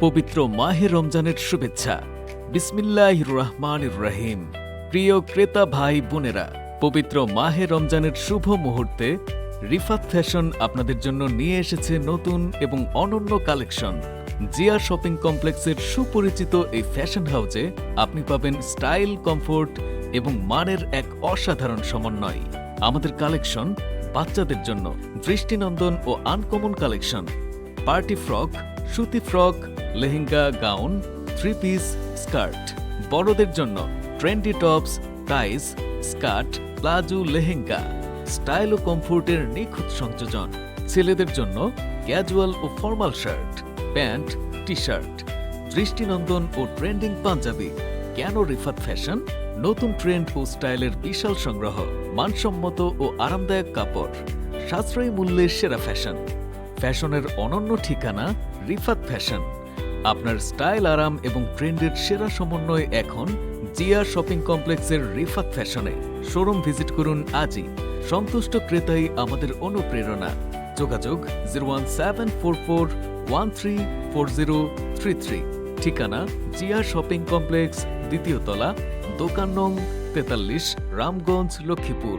পবিত্র মাহে রমজানের শুভেচ্ছা। বিসমিল্লাহ রহমান রহিম। প্রিয় ক্রেতা ভাই বোনেরা, পবিত্র মাহে রমজানের শুভ মুহূর্তে রিফাত ফ্যাশন আপনাদের জন্য নিয়ে এসেছে নতুন এবং অনন্য কালেকশন। জিয়া শপিং কমপ্লেক্সের সুপরিচিত এই ফ্যাশন হাউজে আপনি পাবেন স্টাইল, কমফোর্ট এবং মানের এক অসাধারণ সমন্বয়। আমাদের কালেকশন বাচ্চাদের জন্য দৃষ্টিনন্দন ও আনকমন কালেকশন। পার্টি ফ্রক, সুতি frock lehenga, gown three piece skirt বড়দের জন্য ট্রেন্ডি টপস টাইস স্কার্ট প্লাজো, লেহেঙ্গা। স্টাইল ও কমফোর্টের নিখুঁত সংযোজন। ছেলেদের জন্য ক্যাজুয়াল ও formal shirt pant T shirt দৃষ্টিনন্দন ও ট্রেন্ডিং পাঞ্জাবি। কেন রিফাত ফ্যাশন? নতুন ট্রেন্ড ও স্টাইলের বিশাল সংগ্রহ, মানসম্মত ও আরামদায়ক কাপড়। সাশ্রয়ী মূল্যের সেরা ফ্যাশন। ফ্যাশনের অনন্য ঠিকানা রিফাত ফ্যাশন। আপনার স্টাইল আরাম এবং ট্রেন্ডের সেরা সমন্বয় এখন জিয়া শপিং কমপ্লেক্সের রিফাত ফ্যাশনে। শোরুম ভিজিট করুন আজই। সন্তুষ্ট ক্রেতাই আমাদের অনুপ্রেরণা। যোগাযোগ zero one seven four four one three four zero three three. ঠিকানা জিয়া শপিং কমপ্লেক্স, দ্বিতীয় তলা, দোকান নং তেতাল্লিশ, রামগঞ্জ, লক্ষ্মীপুর।